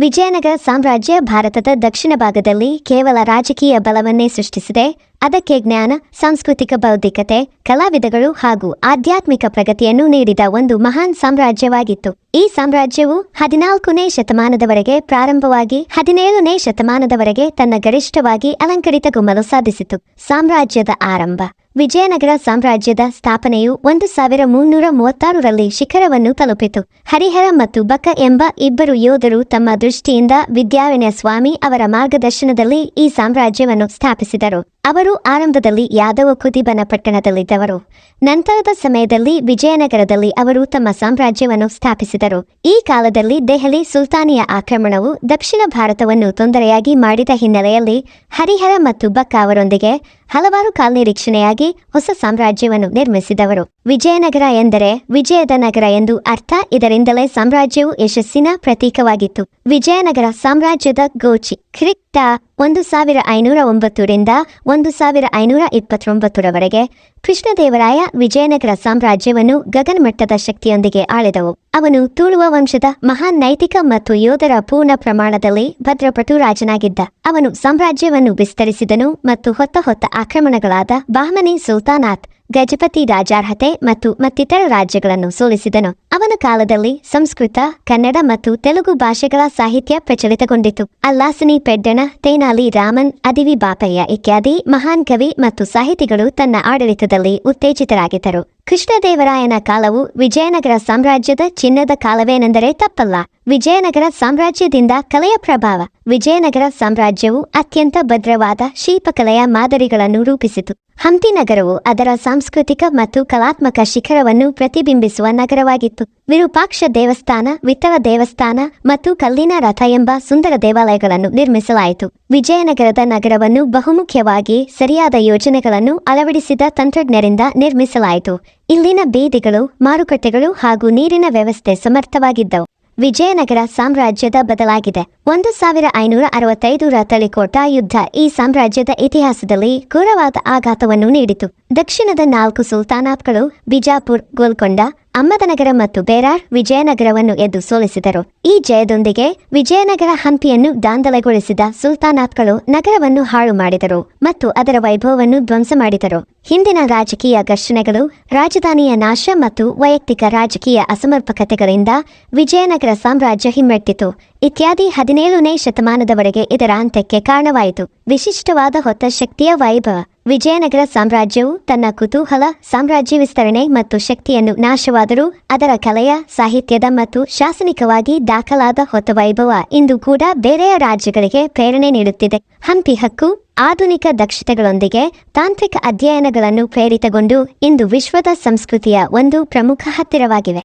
ವಿಜಯನಗರ ಸಾಮ್ರಾಜ್ಯ ಭಾರತದ ದಕ್ಷಿಣ ಭಾಗದಲ್ಲಿ ಕೇವಲ ರಾಜಕೀಯ ಬಲವನ್ನೇ ಸೃಷ್ಟಿಸಿದೆ. ಅದಕ್ಕೆ ಜ್ಞಾನ, ಸಾಂಸ್ಕೃತಿಕ ಬೌದ್ಧಿಕತೆ, ಕಲಾವಿದಗಳು ಹಾಗೂ ಆಧ್ಯಾತ್ಮಿಕ ಪ್ರಗತಿಯನ್ನು ನೀಡಿದ ಒಂದು ಮಹಾನ್ ಸಾಮ್ರಾಜ್ಯವಾಗಿತ್ತು. ಈ ಸಾಮ್ರಾಜ್ಯವು ಹದಿನಾಲ್ಕನೇ ಶತಮಾನದವರೆಗೆ ಪ್ರಾರಂಭವಾಗಿ ಹದಿನೇಳನೇ ಶತಮಾನದವರೆಗೆ ತನ್ನ ಗರಿಷ್ಠವಾಗಿ ಅಲಂಕರಿತಗೊಮ್ಮಲು ಸಾಧಿಸಿತು. ಸಾಮ್ರಾಜ್ಯದ ಆರಂಭ. ವಿಜಯನಗರ ಸಾಮ್ರಾಜ್ಯದ ಸ್ಥಾಪನೆಯು ಒಂದು ಸಾವಿರ ಮುನ್ನೂರ ಮೂವತ್ತಾರರಲ್ಲಿ ಶಿಖರವನ್ನು ತಲುಪಿತು. ಹರಿಹರ ಮತ್ತು ಬಕ ಎಂಬ ಇಬ್ಬರು ಯೋಧರು ತಮ್ಮ ದೃಷ್ಟಿಯಿಂದ ವಿದ್ಯಾರಣ್ಯ ಸ್ವಾಮಿ ಅವರ ಮಾರ್ಗದರ್ಶನದಲ್ಲಿ ಈ ಸಾಮ್ರಾಜ್ಯವನ್ನು ಸ್ಥಾಪಿಸಿದರು. ಅವರು ಆರಂಭದಲ್ಲಿ ಯಾದವ ಕುದಿಬನ ಪಟ್ಟಣದಲ್ಲಿದ್ದವರು. ನಂತರದ ಸಮಯದಲ್ಲಿ ವಿಜಯನಗರದಲ್ಲಿ ಅವರು ತಮ್ಮ ಸಾಮ್ರಾಜ್ಯವನ್ನು ಸ್ಥಾಪಿಸಿದರು. ಈ ಕಾಲದಲ್ಲಿ ದೆಹಲಿ ಸುಲ್ತಾನಿಯ ಆಕ್ರಮಣವು ದಕ್ಷಿಣ ಭಾರತವನ್ನು ತೊಂದರೆಯಾಗಿ ಮಾಡಿದ ಹಿನ್ನೆಲೆಯಲ್ಲಿ ಹರಿಹರ ಮತ್ತು ಬಕ್ಕ ಅವರೊಂದಿಗೆ ಹಲವಾರು ಕಾಲ್ನಿರೀಕ್ಷಣೆಯಾಗಿ ಹೊಸ ಸಾಮ್ರಾಜ್ಯವನ್ನು ನಿರ್ಮಿಸಿದವರು. ವಿಜಯನಗರ ಎಂದರೆ ವಿಜಯದ ನಗರ ಎಂದು ಅರ್ಥ ಇದರಿಂದಲೇ ಸಾಮ್ರಾಜ್ಯವು ಯಶಸ್ಸಿನ ಪ್ರತೀಕವಾಗಿತ್ತು. ವಿಜಯನಗರ ಸಾಮ್ರಾಜ್ಯದ ಗೋಚಿ ಕ್ರಿಕ್ಟ ಒಂದು ಸಾವಿರ ಐನೂರ ಒಂಬತ್ತರಿಂದ ಒಂದು ಸಾವಿರ ಐನೂರ ಇಪ್ಪತ್ತೊಂಬತ್ತರವರೆಗೆ ಕೃಷ್ಣದೇವರಾಯ ವಿಜಯನಗರ ಸಾಮ್ರಾಜ್ಯವನ್ನು ಗಗನಮಟ್ಟದ ಶಕ್ತಿಯೊಂದಿಗೆ ಆಳಿದವು. ಅವನು ತುಳುವ ವಂಶದ ಮಹಾನ್ ನೈತಿಕ ಮತ್ತು ಯೋಧರ ಪೂರ್ಣ ಪ್ರಮಾಣದಲ್ಲಿ ಭದ್ರಪಟು ರಾಜನಾಗಿದ್ದ ಅವನು ಸಾಮ್ರಾಜ್ಯವನ್ನು ವಿಸ್ತರಿಸಿದನು ಮತ್ತು ಹೊತ್ತ ಹೊತ್ತ ಆಕ್ರಮಣಗಳಾದ ಬಾಹ್ಮನಿ ಸುಲ್ತಾನಾತ್ ಗಜಪತಿ ರಾಜಾರ್ಹತೆ ಮತ್ತು ಮತ್ತಿತರ ರಾಜ್ಯಗಳನ್ನು ಸೋಲಿಸಿದನು. ಅವನ ಕಾಲದಲ್ಲಿ ಸಂಸ್ಕೃತ, ಕನ್ನಡ ಮತ್ತು ತೆಲುಗು ಭಾಷೆಗಳ ಸಾಹಿತ್ಯ ಪ್ರಚಲಿತಗೊಂಡಿತು. ಅಲ್ಲಾಸಿನಿ ಪೆಡ್ಡಣ, ತೇನಾಲಿ ರಾಮನ್, ಅದಿವಿ ಬಾಪಯ್ಯ ಇತ್ಯಾದಿ ಮಹಾನ್ ಕವಿ ಮತ್ತು ಸಾಹಿತಿಗಳು ತನ್ನ ಆಡಳಿತದಲ್ಲಿ ಉತ್ತೇಜಿತರಾಗಿದ್ದರು. ಕೃಷ್ಣದೇವರಾಯನ ಕಾಲವು ವಿಜಯನಗರ ಸಾಮ್ರಾಜ್ಯದ ಚಿನ್ನದ ಕಾಲವೇನೆಂದರೆ ತಪ್ಪಲ್ಲ. ವಿಜಯನಗರ ಸಾಮ್ರಾಜ್ಯದಿಂದ ಕಲೆಯ ಪ್ರಭಾವ. ವಿಜಯನಗರ ಸಾಮ್ರಾಜ್ಯವು ಅತ್ಯಂತ ಭದ್ರವಾದ ಶಿಲ್ಪಕಲೆಯ ಮಾದರಿಗಳನ್ನು ರೂಪಿಸಿತು. ಹಂಪಿ ನಗರವು ಅದರ ಸಾಂಸ್ಕೃತಿಕ ಮತ್ತು ಕಲಾತ್ಮಕ ಶಿಖರವನ್ನು ಪ್ರತಿಬಿಂಬಿಸುವ ನಗರವಾಗಿತ್ತು. ವಿರೂಪಾಕ್ಷ ದೇವಸ್ಥಾನ, ವಿಠಲ ದೇವಸ್ಥಾನ ಮತ್ತು ಕಲ್ಲಿನ ರಥ ಎಂಬ ಸುಂದರ ದೇವಾಲಯಗಳನ್ನು ನಿರ್ಮಿಸಲಾಯಿತು. ವಿಜಯನಗರದ ನಗರವನ್ನು ಬಹುಮುಖ್ಯವಾಗಿ ಸರಿಯಾದ ಯೋಜನೆಗಳನ್ನು ಅಳವಡಿಸಿದ ತಂತ್ರಜ್ಞರಿಂದ ನಿರ್ಮಿಸಲಾಯಿತು. ಇಲ್ಲಿನ ಬೀದಿಗಳು, ಮಾರುಕಟ್ಟೆಗಳು ಹಾಗೂ ನೀರಿನ ವ್ಯವಸ್ಥೆ ಸಮರ್ಥವಾಗಿದ್ದವು. ವಿಜಯನಗರ ಸಾಮ್ರಾಜ್ಯದ ಬದಲಾಗಿದೆ. ಒಂದು ಸಾವಿರ ಐನೂರ ಅರವತ್ತೈದರ ತಳಿಕೋಟ ಯುದ್ಧ ಈ ಸಾಮ್ರಾಜ್ಯದ ಇತಿಹಾಸದಲ್ಲಿ ಘೋರವಾದ ಆಘಾತವನ್ನು ನೀಡಿತು. ದಕ್ಷಿಣದ ನಾಲ್ಕು ಸುಲ್ತಾನಾತ್ಗಳು ಬಿಜಾಪುರ್, ಗೋಲ್ಕೊಂಡ ಅಮ್ಮದನಗರ ಮತ್ತು ಬೇರಾರ್ ವಿಜಯನಗರವನ್ನು ಎದ್ದು ಸೋಲಿಸಿದರು. ಈ ಜಯದೊಂದಿಗೆ ವಿಜಯನಗರ ಹಂಪಿಯನ್ನು ದಾಂದಲೆಗೊಳಿಸಿದ ಸುಲ್ತಾನಾತ್ಗಳು ನಗರವನ್ನು ಹಾಳು ಮಾಡಿದರು ಮತ್ತು ಅದರ ವೈಭವವನ್ನು ಧ್ವಂಸ ಮಾಡಿದರು. ಹಿಂದಿನ ರಾಜಕೀಯ ಘರ್ಷಣೆಗಳು, ರಾಜಧಾನಿಯ ನಾಶ ಮತ್ತು ವೈಯಕ್ತಿಕ ರಾಜಕೀಯ ಅಸಮರ್ಪಕತೆಗಳಿಂದ ವಿಜಯನಗರ ಸಾಮ್ರಾಜ್ಯ ಹಿಮ್ಮೆಟ್ಟಿತು. ಇತ್ಯಾದಿ ಹದಿನೇಳನೇ ಶತಮಾನದವರೆಗೆ ಇದರ ಅಂತ್ಯಕ್ಕೆ ಕಾರಣವಾಯಿತು. ವಿಶಿಷ್ಟವಾದ ಹೊತ್ತ ಶಕ್ತಿಯ ವೈಭವ. ವಿಜಯನಗರ ಸಾಮ್ರಾಜ್ಯವು ತನ್ನ ಕುತೂಹಲ, ಸಾಮ್ರಾಜ್ಯ ವಿಸ್ತರಣೆ ಮತ್ತು ಶಕ್ತಿಯನ್ನು ನಾಶವಾದರೂ ಅದರ ಕಲೆಯ, ಸಾಹಿತ್ಯದ ಮತ್ತು ಶಾಸನಿಕವಾಗಿ ದಾಖಲಾದ ಹೊತ್ತ ವೈಭವ ಇಂದು ಕೂಡ ಬೇರೆಯ ರಾಜ್ಯಗಳಿಗೆ ಪ್ರೇರಣೆ ನೀಡುತ್ತಿದೆ. ಹಂಪಿ ಹಕ್ಕು, ಆಧುನಿಕ ದಕ್ಷತೆಗಳೊಂದಿಗೆ ತಾಂತ್ರಿಕ ಅಧ್ಯಯನಗಳನ್ನು ಪ್ರೇರಿತಗೊಂಡು ಇಂದು ವಿಶ್ವದ ಸಂಸ್ಕೃತಿಯ ಒಂದು ಪ್ರಮುಖ ಹತ್ತಿರವಾಗಿವೆ